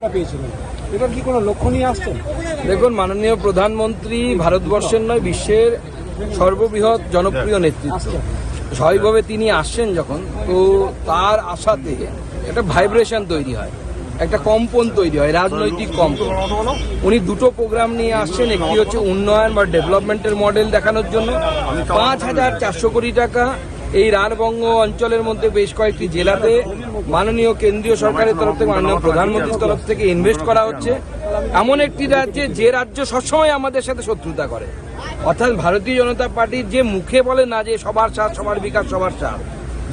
পেয়েছিলেন? এবার কি কোনো লক্ষ্য নিয়ে আসছেন দেখুন মাননীয় প্রধানমন্ত্রী ভারতবর্ষের নয় বিশ্বের সর্ববৃহৎ জনপ্রিয় নেতৃত্ব। স্বাভাবিকভাবে তিনি আসছেন যখন তো তার আশাতে একটা ভাইব্রেশন তৈরি হয় একটা কম্পন তৈরি হয় রাজনৈতিক কম্পন। উনি দুটো প্রোগ্রাম নিয়ে আসছেন একটি হচ্ছে উন্নয়ন বা ডেভেলপমেন্টের মডেল দেখানোর জন্য। পাঁচ হাজার চারশো কোটি টাকা এই রানবঙ্গ অঞ্চলের মধ্যে বেশ কয়েকটি জেলাতে মাননীয় কেন্দ্রীয় সরকারের তরফ থেকে, মাননীয় প্রধানমন্ত্রীর তরফ থেকে ইনভেস্ট করা হচ্ছে। এমন একটি রাজ্যে যে রাজ্য সবসময় আমাদের সাথে শত্রুতা করে। অর্থাৎ ভারতীয় জনতা পার্টির যে মুখে বলে না যে সবার সাথ, সবার বিকাশ, সবার সাথ,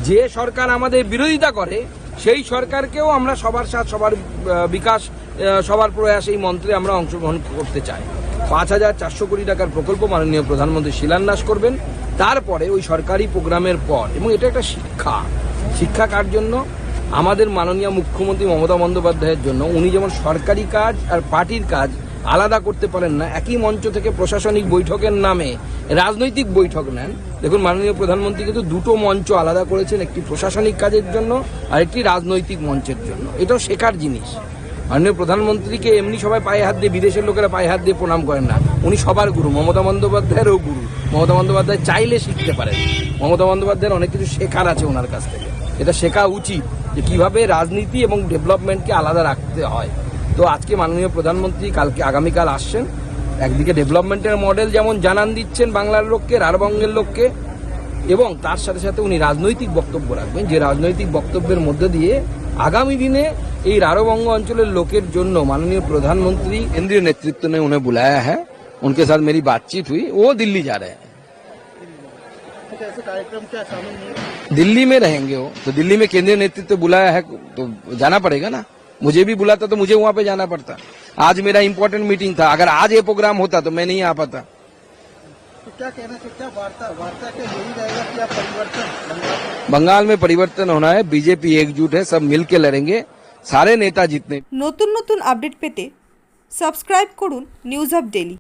যে সরকার আমাদের বিরোধিতা করে, সেই সরকারকেও আমরা সবার সাথ, সবার বিকাশ সবার প্রয়াস এই মন্ত্রে আমরা অংশগ্রহণ করতে চাই। পাঁচ হাজার চারশো কোটি টাকার প্রকল্প মাননীয় প্রধানমন্ত্রী শিলান্যাস করবেন। তারপরে ওই সরকারি প্রোগ্রামের পর, এবং এটা একটা শিক্ষা। শিক্ষা কার জন্য? আমাদের মাননীয় মুখ্যমন্ত্রী মমতা বন্দ্যোপাধ্যায়ের জন্য। উনি যেমন সরকারি কাজ আর পার্টির কাজ আলাদা করতে পারেন না, একই মঞ্চ থেকে প্রশাসনিক বৈঠকের নামে রাজনৈতিক বৈঠক নেন। দেখুন, মাননীয় প্রধানমন্ত্রী কিন্তু দুটো মঞ্চ আলাদা করেছেন, একটি প্রশাসনিক কাজের জন্য আর একটি রাজনৈতিক মঞ্চের জন্য। এটাও শেখার জিনিস। মাননীয় প্রধানমন্ত্রীকে এমনি সবাই পায়ে হাত দিয়ে, বিদেশের লোকেরা পায়ে হাত দিয়ে প্রণাম করেন না। উনি সবার গুরু, মমতা বন্দ্যোপাধ্যায়েরও গুরু। মমতা বন্দ্যোপাধ্যায় চাইলে শিখতে পারেন। মমতা বন্দ্যোপাধ্যায়ের অনেক কিছু শেখার আছে ওনার কাছ থেকে। এটা শেখা উচিত যে কীভাবে রাজনীতি এবং ডেভেলপমেন্টকে আলাদা রাখতে হয়। তো আজকে মাননীয় প্রধানমন্ত্রী কালকে, আগামীকাল আসছেন। একদিকে ডেভেলপমেন্টের মডেল যেমন জানান দিচ্ছেন বাংলার লোককে, রারবঙ্গের লোককে, এবং তার সাথে সাথে উনি রাজনৈতিক বক্তব্য রাখবেন। যে রাজনৈতিক বক্তব্যের মধ্যে দিয়ে आगामी দিনে এই রারোবঙ্গ अंचल लोकर जो माननीय प्रधानमंत्री केंद्रीय नेतृत्व ने उन्हें बुलाया है। उनके साथ मेरी बातचीत हुई। वो दिल्ली जा रहे हैं। दिल्ली में रहेंगे वो। तो दिल्ली में केंद्रीय नेतृत्व तो बुलाया है तो जाना पड़ेगा ना। मुझे भी बुलाता तो मुझे वहाँ पे जाना पड़ता। आज मेरा इम्पोर्टेंट मीटिंग था। अगर आज ये प्रोग्राम होता तो मैं नहीं आ पाता। क्या कहना चाहिए क्या वार्ता वार्ता क्या यही रहेगा कि आप परिवर्तन बंगाल में बंगाल में परिवर्तन होना है बीजेपी एकजुट है सब मिल के लड़ेंगे सारे नेता जितने নতুন নতুন আপডেট পেতে সাবস্ক্রাইব করুন নিউজ আপ ডেলি